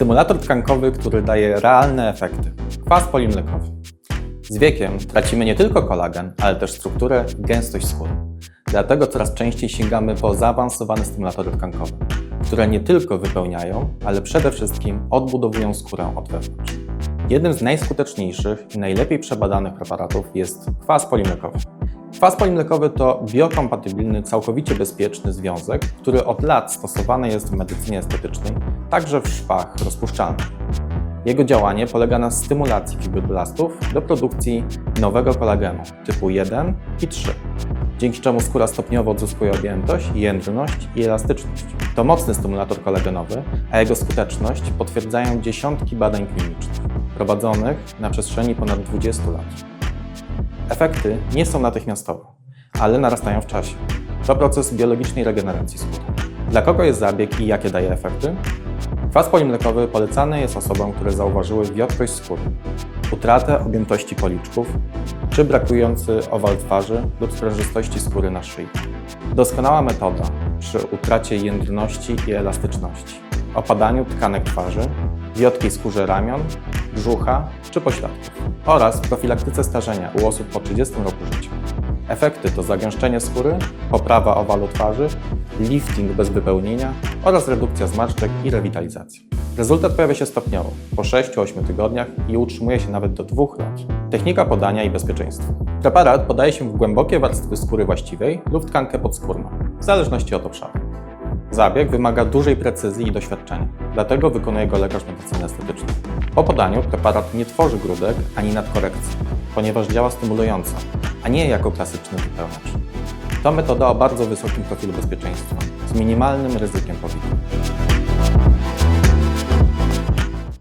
Stymulator tkankowy, który daje realne efekty. Kwas polimlekowy. Z wiekiem tracimy nie tylko kolagen, ale też strukturę i gęstość skóry. Dlatego coraz częściej sięgamy po zaawansowane stymulatory tkankowe, które nie tylko wypełniają, ale przede wszystkim odbudowują skórę od wewnątrz. Jednym z najskuteczniejszych i najlepiej przebadanych preparatów jest kwas polimlekowy. Kwas polimlekowy to biokompatybilny, całkowicie bezpieczny związek, który od lat stosowany jest w medycynie estetycznej, także w szwach rozpuszczalnych. Jego działanie polega na stymulacji fibroblastów do produkcji nowego kolagenu typu 1 i 3, dzięki czemu skóra stopniowo odzyskuje objętość, jędrność i elastyczność. To mocny stymulator kolagenowy, a jego skuteczność potwierdzają dziesiątki badań klinicznych prowadzonych na przestrzeni ponad 20 lat. Efekty nie są natychmiastowe, ale narastają w czasie. To proces biologicznej regeneracji skóry. Dla kogo jest zabieg i jakie daje efekty? Kwas polimlekowy polecany jest osobom, które zauważyły wiotkość skóry, utratę objętości policzków czy brakujący owal twarzy lub sprężystości skóry na szyi. Doskonała metoda przy utracie jędrności i elastyczności, opadaniu tkanek twarzy, wiotkiej skórze ramion, brzucha czy pośladków oraz profilaktyce starzenia u osób po 30 roku życia. Efekty to zagęszczenie skóry, poprawa owalu twarzy, lifting bez wypełnienia oraz redukcja zmarszczek i rewitalizacja. Rezultat pojawia się stopniowo, po 6-8 tygodniach i utrzymuje się nawet do 2 lat. Technika podania i bezpieczeństwo. Preparat podaje się w głębokie warstwy skóry właściwej lub tkankę podskórną, w zależności od obszaru. Zabieg wymaga dużej precyzji i doświadczenia, dlatego wykonuje go lekarz medycyny estetycznej. Po podaniu preparat nie tworzy grudek ani nadkorekcji, ponieważ działa stymulująco, a nie jako klasyczny wypełniacz. To metoda o bardzo wysokim profilu bezpieczeństwa, z minimalnym ryzykiem powikłań.